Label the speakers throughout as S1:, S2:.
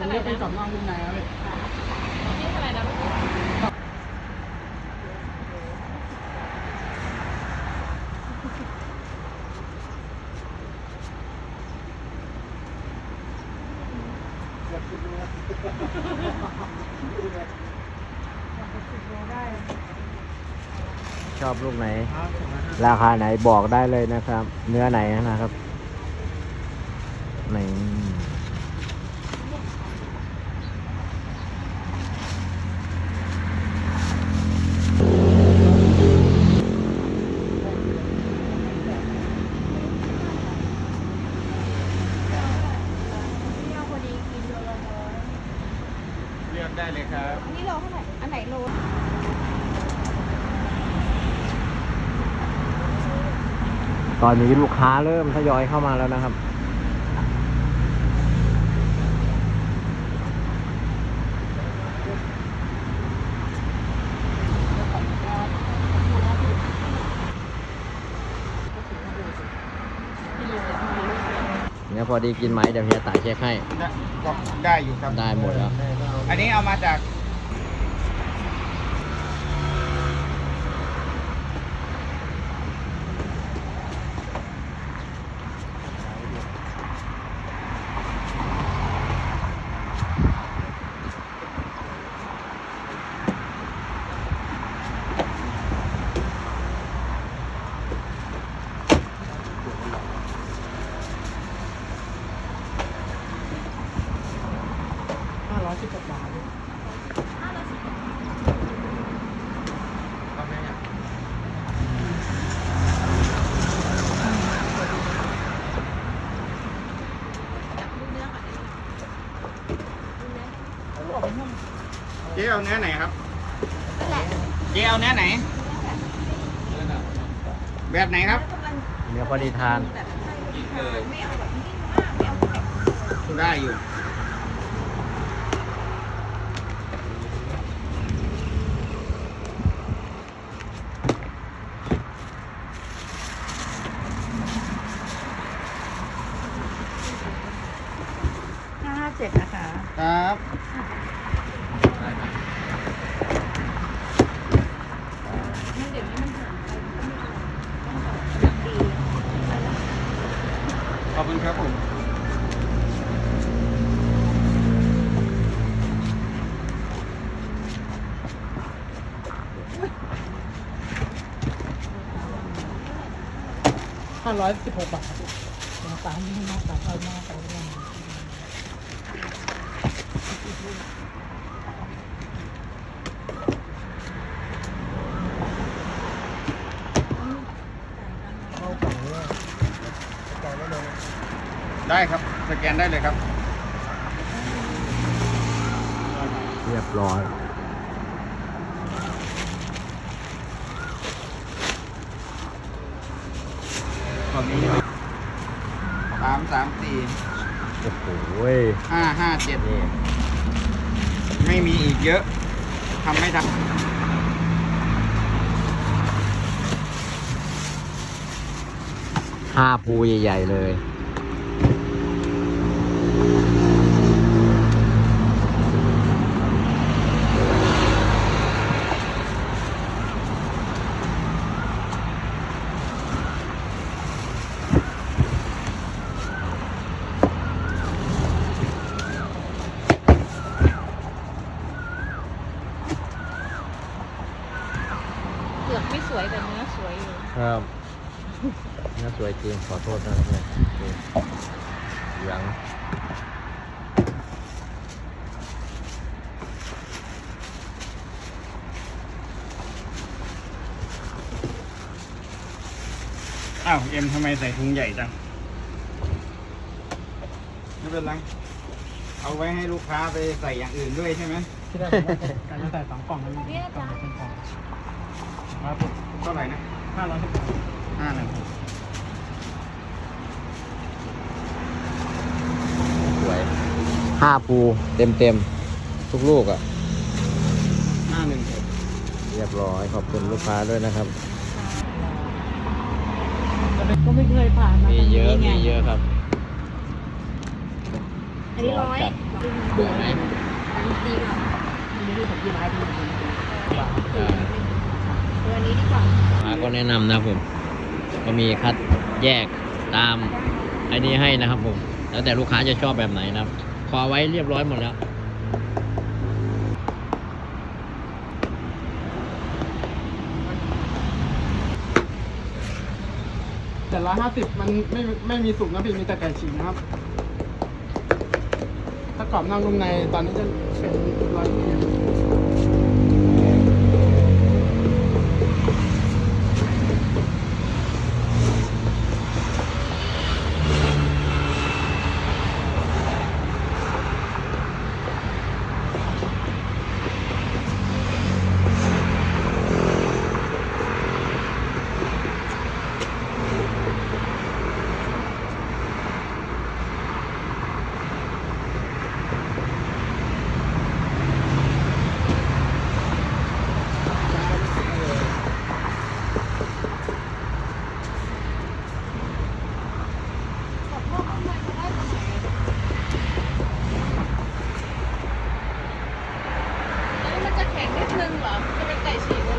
S1: จะเป็นกลับนอกวงในครับพี่
S2: นี่เท่าไหร่นะ
S3: ชอบลูกไหน ราคาไหนบอกได้เลยนะครับ เนื้อไหนนะครับนี่
S1: เลือก ได้เลยครับ
S2: อันนี้โลเท่าไหร่อันไหนโล
S3: ตอนนี้ลูกค้าเริ่มทยอยเข้ามาแล้วนะครับ เนี่ย พอดีกินไหมเดี๋ยวเฮียตายเช็คให้
S1: ก็ได้อยู่ครับ
S3: ได้หมดแล้ว
S1: อันนี้เอามาจาก ร้อยสิบกว่าบาทก็ไม่อยากเจ๊เอาเนื้อไหนครับ
S2: นั่นแหละ
S1: เจ๊เอาเนื้อไหน แบบไหนครับ
S3: เนื้อพอดีทาน
S2: ไม่เอาแบบนิ่มมากไม่เอาแข็ง
S1: ได้อยู่
S2: เจ็ดนะคะ
S1: ครับ
S2: มันเดี๋ยวนี้มันหายไปมันก็ไม่เอาต้องแบบกำลังดี
S1: ขอบคุณครับผม
S4: ห้าร้อยสิบหกบาทสามที่มาสามเอา มาสามวัน
S1: ได้ครับ สแกนได้เลยครับ
S3: เรียบร้อย
S1: ขอบนี้สามสามสี่
S3: โอ้โห
S1: ห้าห้าเจ็ด
S3: นี่
S1: ไม่มีอีกเยอะทำไม่ทัน
S3: ห้าภูใหญ่ ๆ เลย
S2: เปลือกไม่สวยแต่เนื้อสวยอยู่
S3: ครับเนื้อสวยจริง ขอโทษนะครับเนี่ยนี่เหลือง
S1: อ้าว เอ็มทำไมใส่ถุงใหญ่จัง ไม่เป็นไร เอาไว้ให้ลูกค้าไปใส่อย่างอื่นด้วยใช่ไหม
S4: ที่ได้ผมว่าการจะใส่สองกล่องนั้นกล่องเป็นกล่องครับ
S1: เท่าไหร่นะ
S4: ห้าร้อยสิบบาท
S1: ห้าหนึ่ง
S3: สวย ห้าภูเต็มเต็มๆทุกลูกอะ่ะ
S1: ห้าหนึ่ง
S3: เรียบร้อยขอบคุณลูกค้าด้วยนะครับ
S4: ก็ไม่เคยผ่านมา
S3: มีเยอะ
S4: ตรง
S3: มี
S4: นี้ไง
S3: เยอะครับ
S4: ไอ
S2: อันนี้ร้อย
S3: จัดเบื่อไหม
S2: อันนี้ดีกว่าอันนี้ผมกี่ไม้ดีกว่า
S3: เออ
S2: เอออันนี้ดีกว่า
S3: มาก็แนะนำนะครับผม ก็มีคัดแยกตามไอ้นี้ให้นะครับผม แล้วแต่ลูกค้าจะชอบแบบไหนนะครับ ขอไว้เรียบร้อยหมดแล้ว
S4: แต่ร้อยห้าสิบมันไม่ไม่มีสุกนะพี่มีแต่ไก่ฉีกนะครับ ถ้ากรอบนอกนุ่มในตอนนี้จะเป็นร้อยเดียว
S2: แล้วมันจะแข็งนิดนึงเหร อจ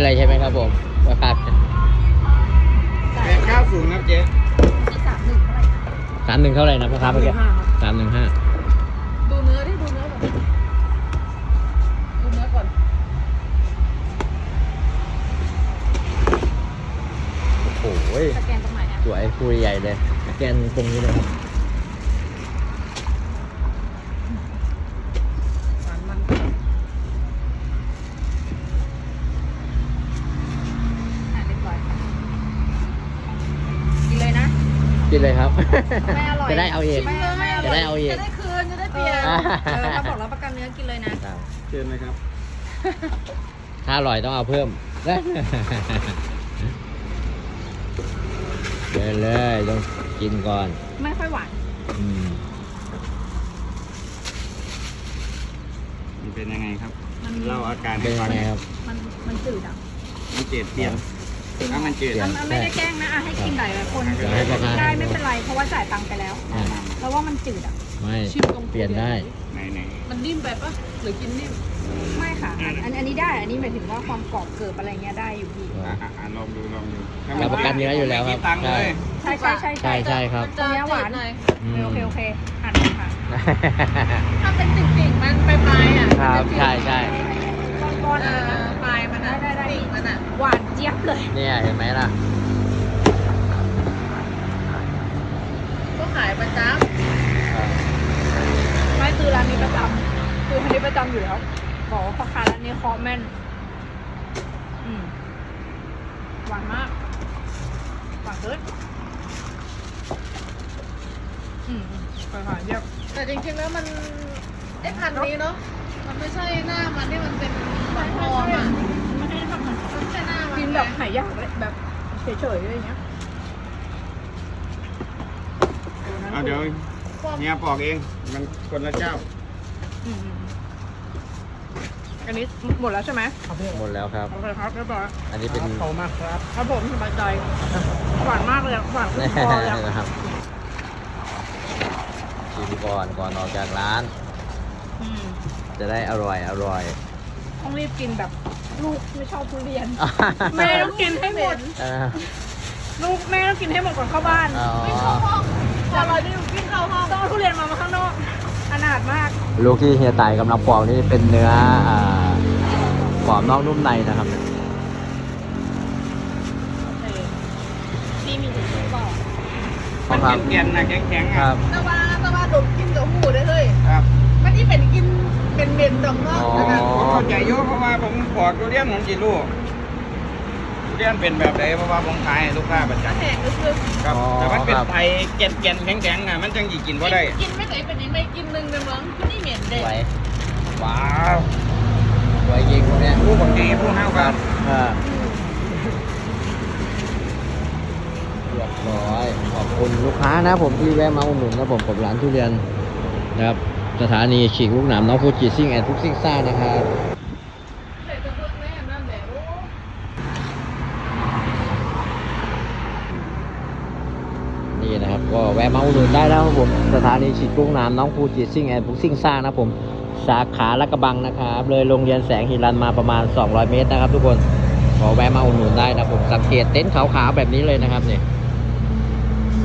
S3: เนื้อนี้เลยใช่ไหมครับผมว่าครับ
S1: เป็นข้าวสูงครับเจ๊
S2: ที่สามหนึ่งเท่าไหร่นะ
S3: สามหนึ่งเท่าไหร่นะพ่อค้าเมื่อกี้สามหนึ่งห้า
S2: ดูเนื้อดิดูเนื้อก่อนดูเนื้อก่อน
S3: โอ้โห
S2: สแกนตรงไหนอะ
S3: สวยคุยใหญ่เลยแกนตรงนี้เลยครับ
S2: หวานมันอะเรียบร้อยกินเลยนะ
S3: กินเลยครับ
S2: ไม่อร่อย
S3: จะได้เอาเอง
S2: ไม่ไม่อร่อย
S3: จะได้เอาเอง
S2: จะได้คืนจะได้เปลี่ยน
S3: อ่า
S2: เออถ้าบอกรับประกันเนื้อกินเลยนะ
S3: ครับ
S1: เชิญเลยครับ
S3: ถ้าอร่อยต้องเอาเพิ่มเลยเลยต้องกินก่อน
S2: ไม่ค่อยหวาน
S3: อืม
S1: มันเป็นยังไงครับ
S2: มัน
S1: เล่าอาการ
S3: เป็นยังไงครับ
S2: มันมันจืดอะ
S1: มันเจ็ดเปลี่ยน ถ้ามันเจ็ด
S3: เปลี่ย
S2: มันมันไม่ได้แกล้งนะอะให้กินหลายหลายๆคน
S1: เดี๋ยวให้พ่อค้า
S2: ได้ไม่เป็นไรเพราะว่าจ่ายตังค์ไปแล้ว
S3: อะ
S2: เพราะว่ามันจืดอะ
S3: ไม่
S2: ชิมตรง
S3: เปลี่ยนได้
S1: ไหนไหน
S2: มันนิ่มไปปะหรือกินนิ่มไม่ค่ะอันอันอันนี้ได้อันนี้หมายถึงว่าความกรอบเกิบอะไรเงี้ยได้อยู่พี่
S1: อะอะอะลองดูลองดูถ้า
S3: รับประกันเนื้ออยู่แล้วครับ
S1: ไม่มีตังค์เลย
S2: ใช่ใช่ใช่
S3: ใช่ใช่ครับ
S2: ตรงเนี้ยหวาน
S3: อืม
S2: โอเคโอเคอ่านค่ะ
S5: ถ้าเป็นติ่งๆมันปลายๆอะ
S3: ครับ ใช่ใช่
S2: ก้อน
S5: เอ
S2: ๆอะไร
S5: อ
S2: นะ
S5: ปลายมันอะ
S2: ได้ได้ได้
S5: ติ่งมันอะ
S2: หวานเจี๊ยบเลย
S3: เนี่ยเห็นไหมล่ะ
S5: ก็ขายประจ
S2: ไม่คือร้านนี้ประจำคือร้านนี้ประจำอยู่แล้วบอกว่าพ่อค้าร้านนี้เคาะแม่นอืมหวานมากหวานเกินอืมไปหวานเยี่ยมำ
S5: แต่จริงๆแล้วมันไอ้พันธุ์นี้เนาะ มันไม่ใช่หน้ามันที่มันเป็นฟันทองอะ
S2: ไม่ให้ทำมัน
S5: มันไม่ใช่หน้ามัน
S2: กินแบบหายากเลยแบบเฉยๆอะไรอย่างเงี้ย
S1: เอาเดี๋ยวเมียปอกเอง มันคนละเจ้า
S2: อืมอันนี้หมดแล้วใช่ไหม
S4: ครับพี่
S3: หมดแล้วครับ
S2: โอเคครับเรียบร้อย
S3: อันนี้เป็น
S4: ขอบคุณมากครับ
S2: ครับผมสบายใจหวานมากเลยอะหวานขึ้
S3: แน่
S2: นคอเลยอะ
S3: นะครับชิมก่อนก่อนออกจากร้าน
S2: อืม
S3: จะได้อร่อยอร่อย
S2: ต้องรีบกินแบบลูกไม่ชอบทุเรียน แม่ต้องกินให้หมด
S3: เออ
S2: ลูกแม่ต้องกินให้หมดก่อนเข้าบ้าน
S3: อ๋อ
S2: ไม่เข้าห้องจะรอที่กินเข้าห้องต้องเอาทุเรียนมามาข้างนอกอนาถมาก
S3: ลูกที่เฮียไต่กำลังปอกนี่เป็นเนื้ออ่ากรอบนอกนุ่มในนะครับ
S2: นี่มีถึงที่บอก
S1: มันเกลียนๆนะแข็งๆ
S3: ค
S1: อะ
S3: รับ
S5: ตะวาตะวาดมกินกับหูได้เลย
S1: ครับ
S5: มันที่เป็นกิน เป็นเม็นดอกเนาะ
S3: อ๋อ
S5: นะ
S1: ผมเข้าใจโยเพราะว่าผมปอกทุเรียนผมจีลูกเรียนเป็นแบบไหนเพราะว่าผมขายให้ลูกค้าประจ
S5: แห้งก็คือำ
S1: ครับ
S3: อ๋อ
S1: แต่มันเป็น
S3: ครับ
S1: ไทยแก่นๆแข็งๆอะมันจังสิกินบ่ได้
S5: กินไม่ไหนเป็นนี้ไม่กินหนึ่งเลยมั้งที่นี่เหม็นเด็
S3: สวย
S1: ว้าว
S3: สวยจริงพวกเนี้ย
S1: ผู้บังคับผู้ห้าวครับ
S3: อ่าเรียบร้อย ขอบคุณลูกค้านะผมที่แวะมาอุดหนุนนะผมผมร้านทุเรียนนะครับ สถานีฉีกลูกหนามน้องฟูจิซิ่งแอนด์ทุกซิ่งซ่านะครับ
S5: นี่นะ
S3: ครับก็แวะมาอุดหนุนได้นะครับผมสถานีฉีดกุ้งน้ำน้องภูจิซิ่งแอนด์บุกซิ่งซ่านะครับผมสาขาละกระบังนะครับ เลยโรงเรียนแสงหิรันมาประมาณ 200 เมตรนะครับ ทุกคนขอแวะมาอุดหนุนได้นะครับผมสังเกตเต็นท์ขาวๆแบบนี้เลยนะครับเนี่ย